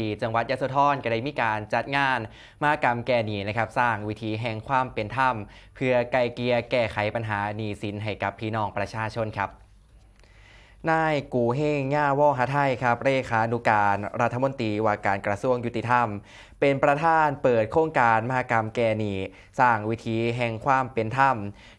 ที่จังหวัดยะโสธรก็ได้มีการจัดงานมากรรมแก่หนี้นะครับ สร้างวิธีแห่งความเป็นธรรม เพื่อไกลเกลียแก้ไขปัญหาหนี้สินให้กับพี่น้องประชาชนครับ นายกูเฮงย่าว่อหาไทยครับเลขานุการรัฐมนตรีว่าการกระทรวงยุติธรรม เป็นประธานเปิดโครงการมหกรรมแกนีสร้างวิธีแห่งความเป็นธรรม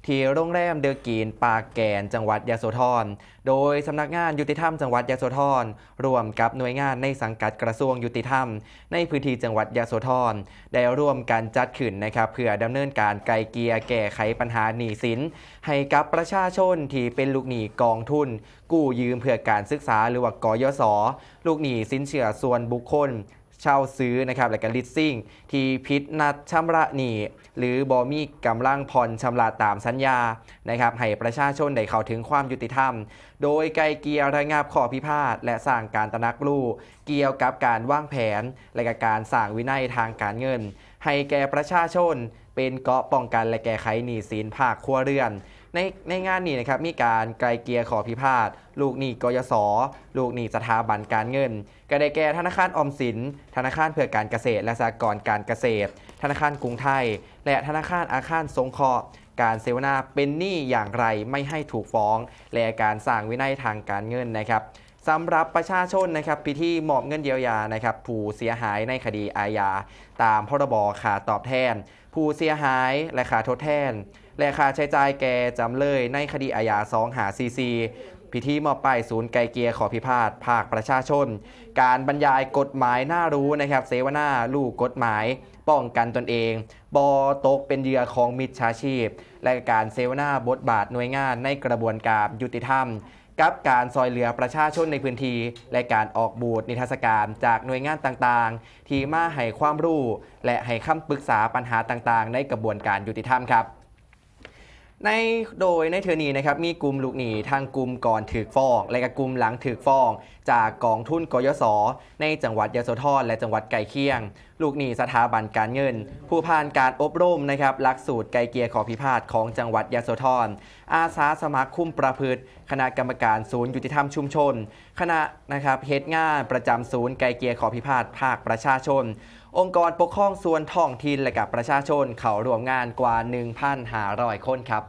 ที่โรงแรมเดอกีนปากแกนจังหวัดยะโสธร โดยสำนักงานยุติธรรมจังหวัดยะโสธรร่วมกับหน่วยงานในสังกัดกระทรวงยุติธรรม ในพื้นที่จังหวัดยะโสธรได้ร่วมกันจัดขึ้นนะครับเพื่อดำเนินการไกลเกลียแก้ไขปัญหาหนี้สินให้กับประชาชนที่เป็นลูกหนี้กองทุน กู้ยืมเพื่อการศึกษาหรือว่ากยศลูกหนี้สินเชื่อส่วนบุคคลเช่าซื้อนะครับและก็ลิสซิ่งที่พิษนัดชำระหนี้หรือบอมีกำลังผ่อนชำระตามสัญญานะครับให้ประชาชนได้เข้าถึงความยุติธรรม โดยไกลเกลียระงับข้อพิพาทและสร้างการตระหนักรู้เกี่ยวกับการวางแผน และกการสร้างวินัยทางการเงิน ให้แก่ประชาชนเป็นเกาะป้องกันและแก้ไขหนี้สินภาคครัวเรือน ในในงานนี้นะครับมีการไกลเกลียขอพิพาทลูกหนี้กยศลูกหนี้สถาบันการเงิน ก็ได้แก่ธนาคารออมสิน ธนาคารเพื่อการเกษตร และสหกรณ์การเกษตร ธนาคารกรุงไทย และธนาคารอาคารสงเคราะห์การเสวนาเป็นหนี้อย่างไรไม่ให้ถูกฟ้อง และการสร้างวินัยทางการเงินนะครับสำหรับประชาชนนะครับพิธีมอบเงินเยียวยานะครับผู้เสียหายในคดีอาญาตามพรบค่าตอบแทน ผู้เสียหายและค่าทดแทน และค่าใช้จ่ายแก่จำเลยในคดีอาญา2หาซีซีพิธีมอบป้ายศูนย์ไกลเกียขอพิพาทภาคประชาชน การบรรยายกฎหมายน่ารู้นะครับ เสวนาลูกกฎหมาย ป้องกันตนเอง บอตกเป็นเหยื่อของมิจฉาชีพ และการเสวนาบทบาทหน่วยงานในกระบวนการยุติธรรม กับการซอยเหลือประชาชนในพื้นที่และการออกบูธนิทรรศการจากหน่วยงานต่างๆ ที่มาให้ความรู้ และให้คำปรึกษาปัญหาต่างๆ ในกระบวนการยุติธรรมครับ ในโดยในเทอนี้นะครับมีกลุ่มลูกหนี้ทางกลุ่มก่อนถือฟ้อง และก็กลุ่มหลังถือฟ้อง จากกองทุนกยศในจังหวัดยโสธรและจังหวัดไก่เคียง ลูกหนี้สถาบันการเงิน ผู้ผ่านการอบรมนะครับหลักสูตรไกลเกียร์ขอพิพาทของจังหวัดยโสธรอาสาสมัครคุ้มประพฤติ คณะกรรมการศูนย์ยุติธรรมชุมชน คณะนะครับเฮดงานประจำศูนย์ไกลเกียร์ขอพิพาทภาคประชาชน องค์กรปกครองส่วนท้องถิ่นและกับประชาชน เข้าร่วมงานกว่า 1,500 คนครับ